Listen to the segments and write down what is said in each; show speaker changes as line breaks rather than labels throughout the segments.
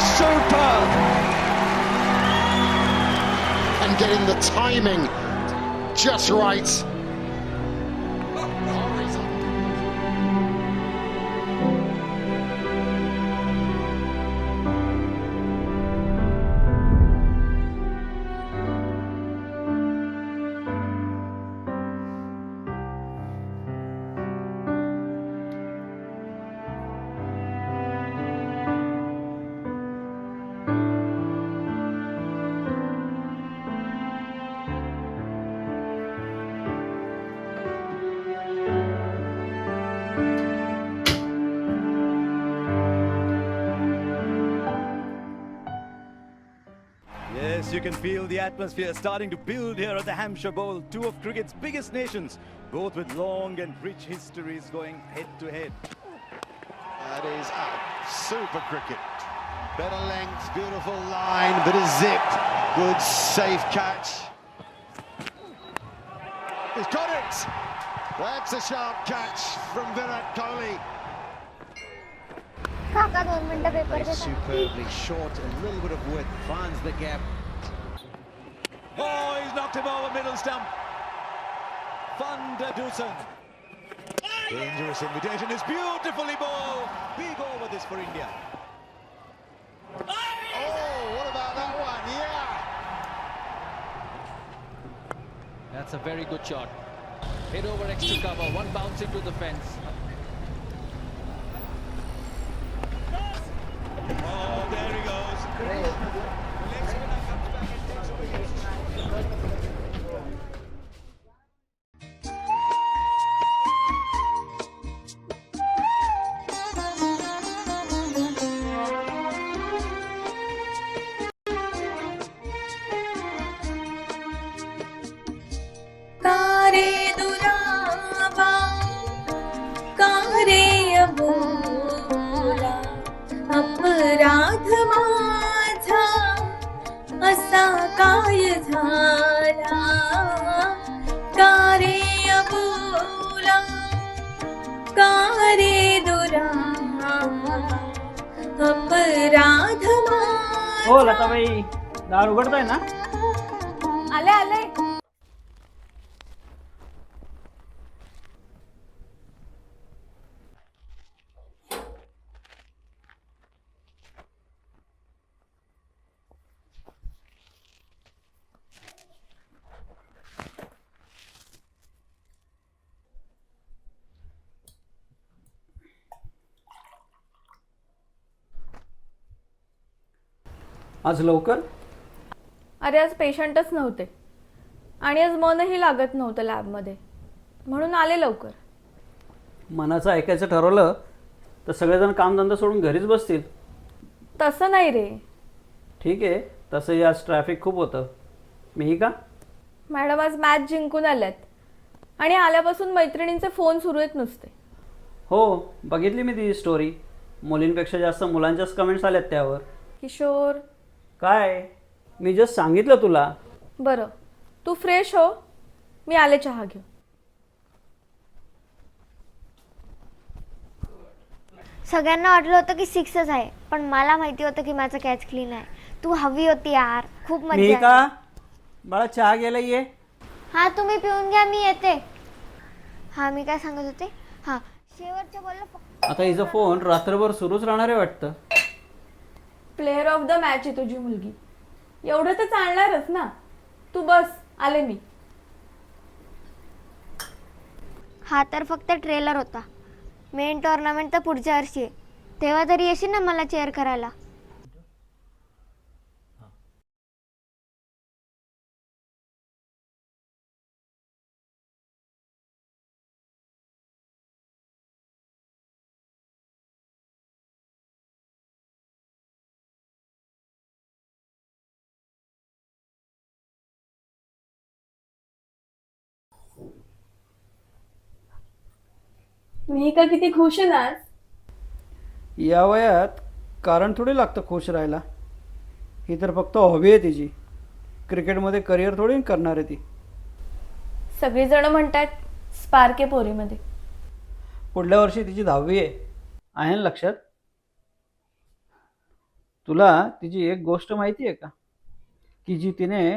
absolutely superb.
and getting the timing just right.
You can feel the atmosphere starting to build here at the Hampshire Bowl, two of cricket's biggest nations, both with long and rich histories going head to head.
That is a Super cricket. Better length, beautiful line, bit of zip. Good safe catch. He's got it! That's a sharp catch from Virat Kohli.
Superbly short, a little bit of width, finds the gap.
Oh, he's knocked him over middle stump. Van der Dusen. Dangerous invitation is beautifully bowled. Big over this for India.
Oh, what about that one? Yeah.
That's a very good shot. Hit over extra cover, one bounce into the fence.
Oh, there he goes.
झाला. कारे अबोला कारे दुरावा अपराध
हो लताबाई दार उघडताय ना?
आले आले
आज लवकर?
अरे आज पेशंटच नव्हते. आणि आज मनही लागत नव्हतं लॅबमध्ये. म्हणून आले लवकर.
मनाचं ऐकायचं ठरवलं तर सगळेजण कामधंदा सोडून घरीच बसतील.
तसं नाही रे.
ठीक आहे तसंही आज ट्रॅफिक खूप होतं. मीही का?
मॅडम आज मॅच जिंकून आल्यात. आणि आल्यापासून मैत्रिणींचे फोन सुरू आहेत नुसते.
हो बघितली मी ती स्टोरी मुलींपेक्षा जास्त मुलांच्याच कमेंट्स आल्यात त्यावर.
किशोर
काय? मी जस्ट सांगितलं तुला.
बरं. तू फ्रेश हो. मी आले चहा घेऊ
सगळ्यांना वाटलं होतं की सिक्सच आहे पण मला माहिती होतं की माझं कॅच क्लीन आहे. तू हवी होती यार. खूप
मी
मजा
का. बाळा चहा घ्यायला ये.
हा तुम्ही पिऊन घ्या मी येते. हा मी काय सांगत होते? हा शेवटच्या बॉलला फक्त
आता हिचा फोन रात्रभर सुरूच राहणार आहे वाटतं.
प्लेअर ऑफ द मॅच आहे तुझी मुलगी. एवढं तर चालणारच ना. तू बस आले मी.
हा तर फक्त ट्रेलर होता. मेन टुर्नामेंट तर पुढच्या वर्षी आहे. तेव्हा तरी येशील ना मला चेअर करायला?
मी का किती खुश आहे ना आज.
या वयात कारण थोडी लागतं खुश राहायला. ही तर फक्त हॉबी आहे तिची. क्रिकेटमध्ये करिअर थोडी करणार आहे ती.
सगळीजण म्हणतात स्पार्क आहे पोरीमध्ये.
पुढल्या वर्षी तिची दहावी आहे. आहे ना लक्षात? तुला तिची एक गोष्ट माहिती आहे का? की जी तिने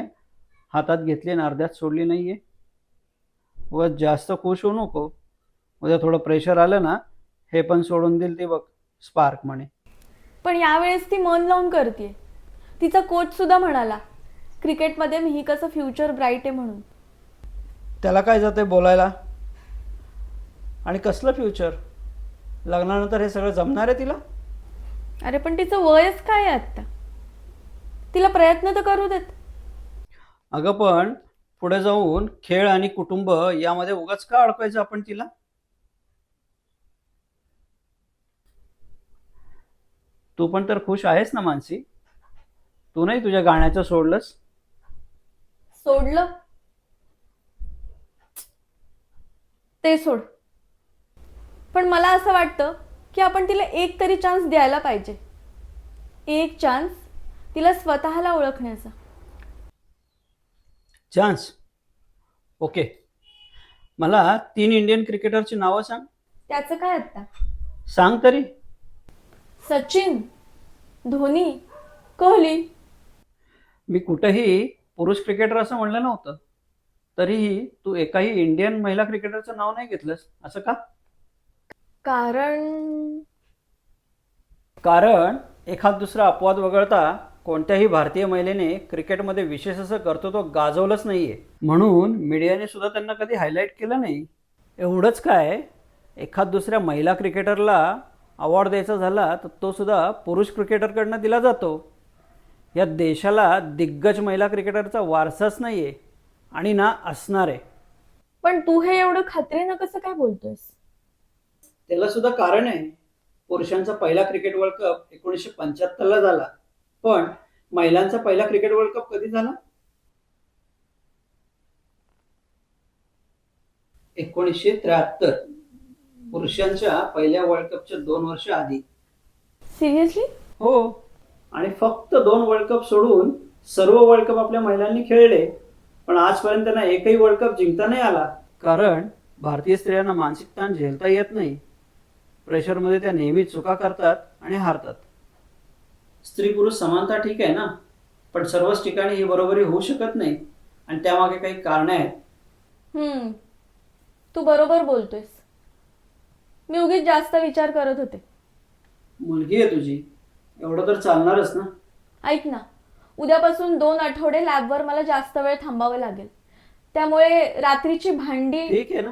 हातात घेतली आणि अर्ध्यात सोडली नाही आहे व जास्त खुश होऊ नको. उद्या थोडं प्रेशर आलं ना हे पण सोडून देईल ती बघ स्पार्क म्हणे.
पण यावेळेस ती मन लावून करते तिचा कोच सुद्धा म्हणाला क्रिकेटमध्ये मी कसं फ्युचर ब्राईट आहे म्हणून.
त्याला काय जाते बोलायला? आणि कसलं फ्युचर लग्नानंतर हे सगळं जमणार आहे तिला?
अरे पण तिचं वयच काय आहे आत्ता? तिला प्रयत्न तर करू देत.
अगं पण पुढे जाऊन खेळ आणि कुटुंब यामध्ये उगाच का अडकायचं आपण तिला? तू पण तर खुश आहेस ना मानसी? तू नाही तुझ्या गाण्याचं सोडलंस?
सोडलं. ते सोड. पण मला असं वाटतं की आपण तिला एक तरी चान्स द्यायला पाहिजे. एक चान्स तिला स्वतःला ओळखण्याचा.
चान्स ओके मला तीन इंडियन क्रिकेटरची नावं सांग.
त्याचं काय आता
सांग तरी.
सचिन धोनी कोहली.
मी कुठेही पुरुष क्रिकेटर असं म्हणलं नव्हतं. तरीही तू एकाही इंडियन महिला क्रिकेटरचं नाव नाही घेतलंस. असं का?
कारण
कारण एखाद दुसरा अपवाद वगळता कोणत्याही भारतीय महिलेने क्रिकेटमध्ये विशेष असं कर्तृत्व गाजवलंच नाहीये. म्हणून मीडियाने सुद्धा त्यांना कधी हायलाईट केलं नाही. एवढंच काय एखाद दुसऱ्या महिला क्रिकेटरला अवॉर्ड द्यायचा झाला तर तो सुद्धा पुरुष क्रिकेटरकडनं दिला जातो. या देशाला दिग्गज महिला क्रिकेटरचा वारसाच नाहीये आणि ना असणार. आहे
पण तू हे एवढं खात्रीनं कसं काय बोलतोयस?
त्याला सुद्धा कारण आहे. पुरुषांचा पहिला क्रिकेट वर्ल्ड कप एकोणीसशे पंच्याहत्तरला झाला. पण महिलांचा पहिला क्रिकेट वर्ल्ड कप कधी झाला? एकोणीसशे त्र्याहत्तर. पुरुषांच्या पहिल्या वर्ल्ड कपच्या दोन वर्ष आधी.
सिरियसली
हो. आणि फक्त दोन वर्ल्ड कप सोडून सर्व वर्ल्ड कप आपल्या महिलांनी खेळले. पण आजपर्यंत त्यांना एकही वर्ल्ड कप जिंकता नाही आला. कारण भारतीय स्त्रियांना मानसिक ताण झेलता येत नाही. प्रेशरमध्ये त्या नेहमी चुका करतात आणि हारतात. स्त्री पुरुष समानता ठीक आहे ना? पण सर्वच ठिकाणी ही बरोबरी होऊ शकत नाही. आणि त्यामागे काही कारणे आहेत.
हम्म. तू बरोबर बोलतोयस. मी उगीच जास्त विचार करत होते.
मुलगी आहे तुझी. एवढं तर चालणारच ना.
ऐक ना उद्यापासून दोन आठवडे लॅबवर मला जास्त वेळ थांबावं लागेल. त्यामुळे रात्रीची भांडी
ठीक आहे ना.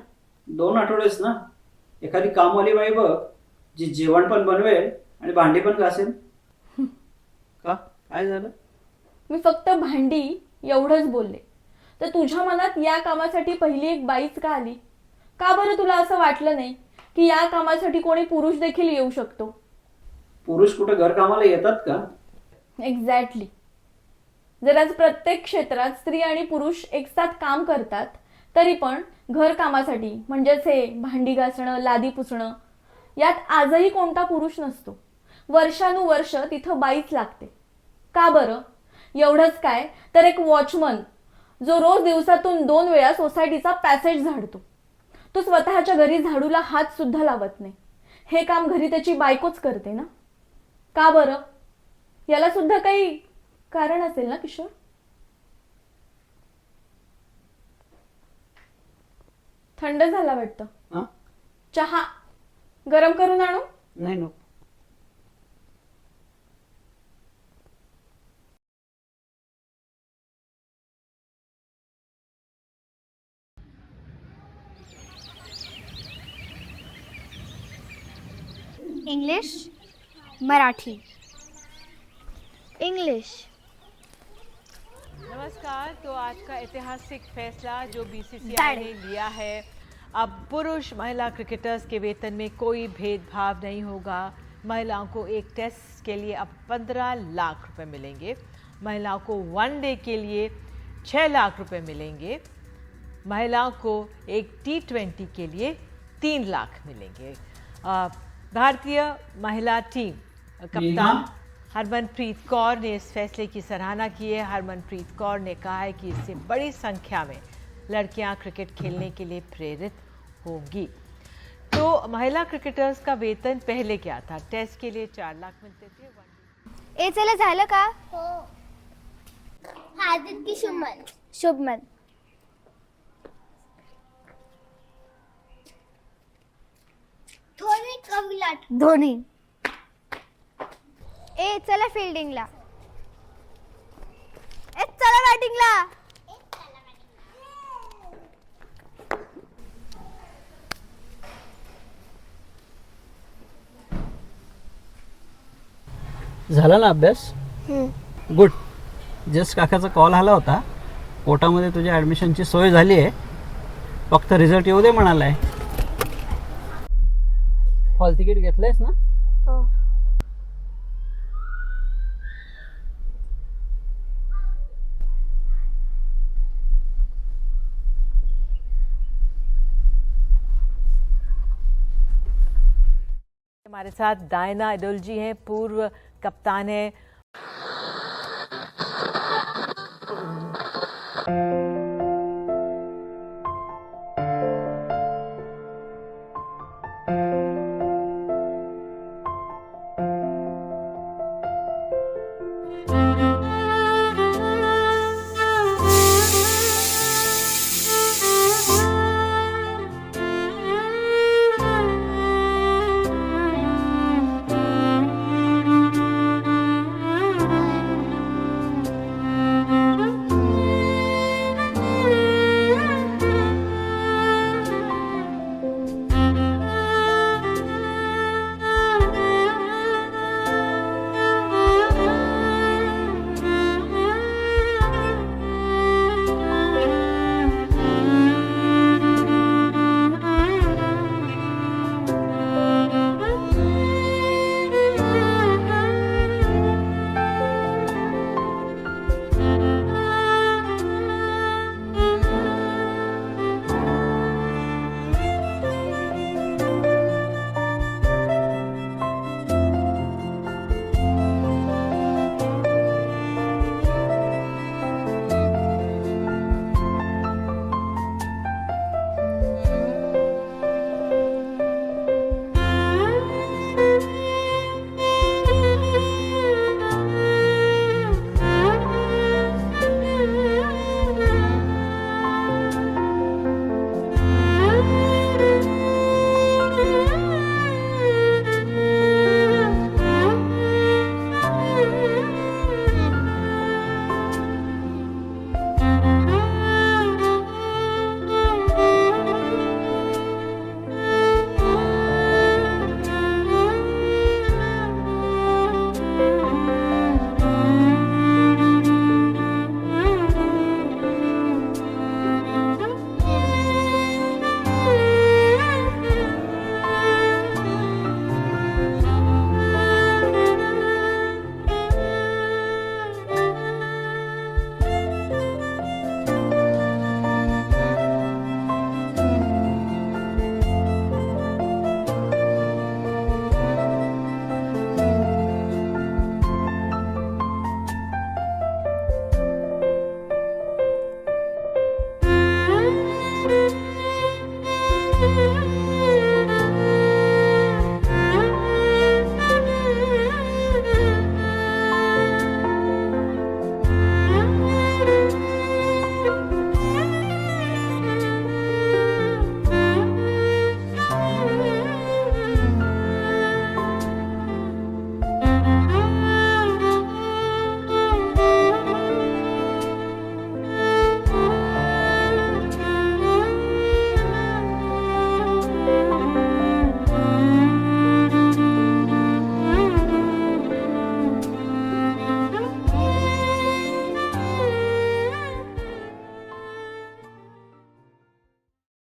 दोन आठवडेच ना. एखादी कामवाली बाई बघ जी जेवण पण बनवेल आणि भांडी पण घासेल. का? काय झालं?
मी फक्त भांडी एवढंच बोलले. तर तुझ्या मनात या कामासाठी पहिली एक बाईच का आली? का बरं तुला असं वाटलं नाही? की या कामासाठी कोणी पुरुष देखील येऊ शकतो.
पुरुष कुठं घरकामाला येतात का?
एक्झॅक्टली जर आज प्रत्येक क्षेत्रात स्त्री आणि पुरुष एकसाथ काम करतात तरी पण घर कामासाठी म्हणजेच हे भांडी घासणं लादी पुसणं यात आजही कोणता पुरुष नसतो. वर्षानुवर्ष तिथं बाईच लागते. का बरं? एवढंच काय? तर एक वॉचमन जो रोज दिवसातून दोन वेळा सोसायटीचा पॅसेज झाडतो. तो स्वतःच्या घरी झाडूला हात सुद्धा लावत नाही. हे काम घरी त्याची बायकोच करते ना? का बरं? याला सुद्धा काही कारण असेल ना किशोर? थंड झाला वाटतं. चहा गरम करून आणू?
नाही नको.
इंग्लिश मराठी इंग्लिश
नमस्कार तो आज का ऐतिहासिक फैसला जो बीसीसीआई। ने लिया है अब पुरुष महिला क्रिकेटर्स के वेतन में कोई भेदभाव नहीं होगा। महिलाओं को एक टेस्ट के लिए अब 15 लाख रुपए मिलेंगे। महिलाओं को वन डे के लिए 6 लाख रुपए मिलेंगे। महिलाओं को एक टी ट्वेंटी के लिए तीन लाख मिलेंगे। भारतीय महिला टीम कप्तान हरमनप्रीत कौर ने इस फैसले की सराहना की है। हरमनप्रीत कौर ने कहा है कि इससे बड़ी संख्या में लड़कियाँ क्रिकेट खेलने के लिए प्रेरित होंगी। तो महिला क्रिकेटर्स का वेतन पहले क्या था? टेस्ट के लिए चार लाख मिलते थे।
ए चला झालं का? हो। हार्दिक की शुभमन। शुभमन। धोनी का विराट धोनी ए चला फिल्डिंगला ए चला बॅटिंगला
झाला ना अभ्यास? गुड जस्ट काकाचा कॉल आला होता. कोटामध्ये तुझ्या ॲडमिशनची सोय झाली आहे फक्त रिझल्ट येऊ दे म्हणालाय. हॉल तिकीट घेतलंयस ना?
हो।
हमारे साथ डायना इडुल जी हैं पूर्व कप्तान है।